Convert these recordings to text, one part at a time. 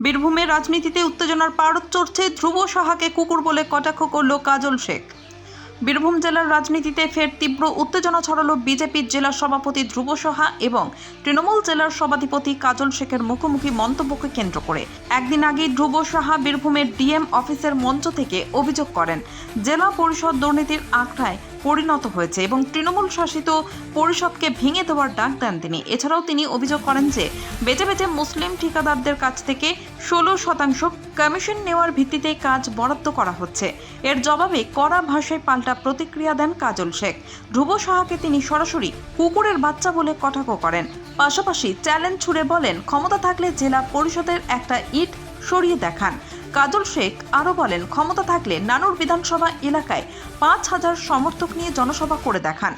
বীরভূমের রাজনীতিতে উত্তেজনার পারদ চড়ছে ধ্রুব সাহাকে কুকুর বলে কটাক্ষ করল কাজল শেখ। বীরভূম জেলার রাজনীতিতে ফের তীব্র উত্তেজনা ছড়ালো বিজেপির জেলা সভাপতি ধ্রুব সাহা এবং তৃণমূল জেলার সভাধিপতি কাজল শেখের মুখোমুখি মন্তব্যকে কেন্দ্র করে। একদিন আগে ধ্রুব সাহা বীরভূমের ডিএম অফিসের মঞ্চ থেকে অভিযোগ করেন, জেলা পরিষদ দুর্নীতির আখড়ায় পরিণত হয়েছে এবং তৃণমূল শাসিত পরিষদকে ভেঙে দেওয়ার ডাক দেন তিনি। এছাড়াও তিনি অভিযোগ করেন যে বেঁচে বেঁচে মুসলিম ঠিকাদারদের কাছ থেকে ষোলো শতাংশ কমিশন নেওয়ার ভিত্তিতে কাজ বরাদ্দ করা হচ্ছে। এর জবাবে কড়া ভাষায় পাল্টা প্রতিক্রিয়া দেন কাজল শেখ। ধ্রুব সাহাকে তিনি সরাসরি কুকুরের বাচ্চা বলে কটাক্ষ করেন। পাশাপাশি চ্যালেঞ্জ ছুড়ে বলেন, ক্ষমতা থাকলে জেলা পরিষদের একটা ইট সরিয়ে দেখান। কাজল শেখ আরও বলেন, ক্ষমতা থাকলে নানুর বিধানসভা এলাকায় পাঁচ হাজার সমর্থক নিয়ে জনসভা করে দেখান।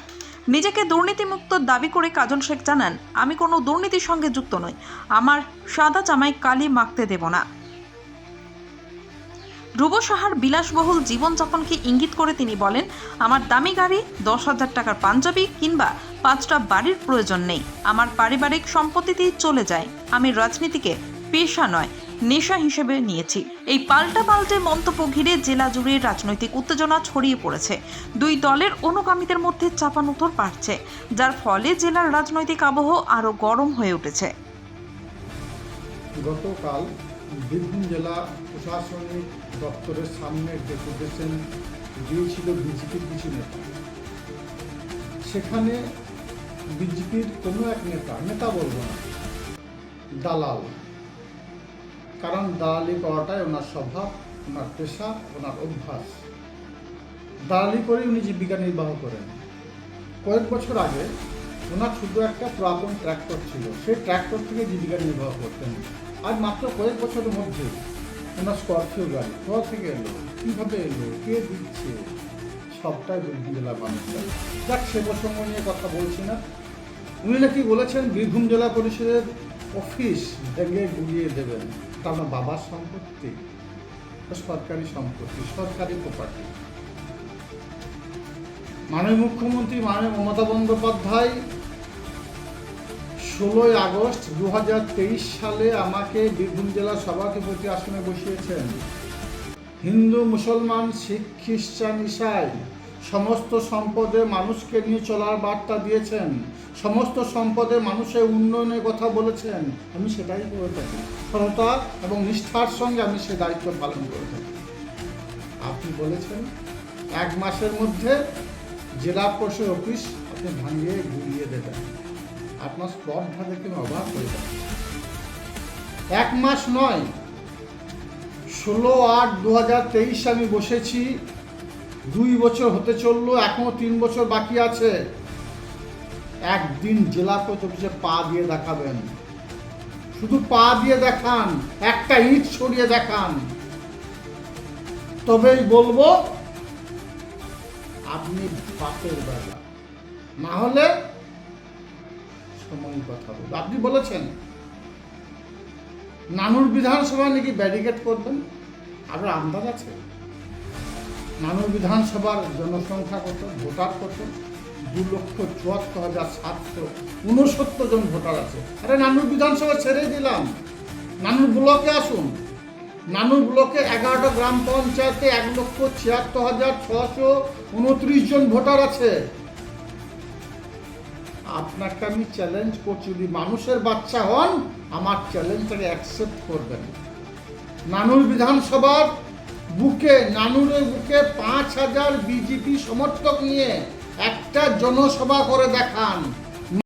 নিজেকে দুর্নীতিমুক্ত দাবি করে কাজল শেখ জানান, আমি কোনো দুর্নীতির সঙ্গে যুক্ত নই, আমার সাদা জামাই কালি মাখতে দেব না। ধ্রুব সাহার বিলাসবহুল জীবনযাপনকে ইঙ্গিত করে তিনি বলেন, আমার দামি গাড়ি, দশ হাজার টাকার পাঞ্জাবি কিংবা পাঁচটা বাড়ির প্রয়োজন নেই। আমার পারিবারিক সম্পত্তিতেই চলে যায়। আমি রাজনীতিকে পেশা নয় নেশা হিসেবে নিয়েছি। এই পাল্টা পাল্টে মন্তব্য ঘিরে জেলা জুড়ে রাজনৈতিক উত্তেজনা ছড়িয়ে পড়েছে। দুই দলের অনুগামীদের মধ্যে চাপানুতর বাড়ছে, যার ফলে জেলার রাজনৈতিক আবহ আরও গরম হয়ে উঠেছে। গতকাল বীরভূম জেলা প্রশাসনিক দপ্তরের সামনে ডেপুটেশন দিয়েছিল বিজেপির কিছু নেতা। সেখানে বিজেপির কোনো এক নেতা নেতা বলব না, দালাল কারণ দালালি করাটাই ওনার স্বভাব, ওনার পেশা, ওনার অভ্যাস। দালালি করে উনি জীবিকা নির্বাহ করেন। কয়েক বছর আগে ওনার শুধু একটা পুরাতন ট্র্যাক্টর ছিল। সেই ট্র্যাক্টর থেকে জীবিকা নির্বাহ করতেন। আর মাত্র কয়েক বছরের মধ্যে ওনার স্করপিও গাড়ি কোথা থেকে এলো? কীভাবে এলো? কে দিচ্ছে? সবটাই বীরভূম জেলার মানুষ জানে। যাক, সে প্রসঙ্গ নিয়ে কথা বলছি না। উনি নাকি বলেছেন, বীরভূম জেলা পরিষদের অফিস ভেঙে গুড়িয়ে দেবেন। আমার বাবার সম্পত্তি সরকারি সম্পত্তি, সরকারি প্রপার্টি মাননীয় মুখ্যমন্ত্রী মাননীয় মমতা বন্দ্যোপাধ্যায় ষোলোই আগস্ট দু হাজার তেইশ সালে আমাকে বীরভূম জেলার সভাধিপতি আসনে বসিয়েছেন। হিন্দু, মুসলমান, শিখ, খ্রিস্টান, ইসাই। সমস্ত সম্পদে মানুষকে নিয়ে চলার বার্তা দিয়েছেন। সমস্ত সম্পদে মানুষের উন্নয়নের কথা বলেছেন। আমি সেটাই করে থাকি। সততা এবং নিষ্ঠার সঙ্গে আমি সে দায়িত্ব পালন করে থাকি। আপনি বলেছেন, এক মাসের মধ্যে জেলা পরিষদ অফিস আপনি ভাঙিয়ে ঘুরিয়ে দেবেন। আপনার স্পর্ধা দেখে অবাক হয়ে যাবে। এক মাস নয়, ষোলো আট দু হাজার তেইশ আমি বসেছি দুই বছর হতে চলল, এখনও তিন বছর বাকি আছে। একদিন জেলা পরিষদ অফিসে পা দিয়ে দেখাবেন। শুধু পা দিয়ে দেখান, একটা ইট সরিয়ে দেখান। তবেই বলব, আপনি বাপের বেলা না হলে সময় কথা বলব। আপনি বলেছেন, নানুর বিধানসভা নাকি ব্যারিকেড করবেন? আপনার আন্দাজ আছে? নানুর বিধানসভার জনসংখ্যা কত, ভোটার কত? দু লক্ষ চুয়াত্তর হাজার সাতশো উনসত্তর জন ভোটার আছে। আরে নানুর বিধানসভা ছেড়ে দিলাম। নানুর ব্লকে আসুন। নানুর ব্লকে এগারোটা গ্রাম পঞ্চায়েতে এক লক্ষ ছিয়াত্তর হাজার ছশো উনত্রিশ জন ভোটার আছে। আপনাকে আমি চ্যালেঞ্জ করছি, যদি মানুষের বাচ্চা হন, আমার চ্যালেঞ্জটাকে অ্যাকসেপ্ট করবেন। নানুর বিধানসভার বুকে নানুরের বুকে পাঁচ হাজার বিজেপি সমর্থক নিয়ে একটা জনসভা করে দেখান।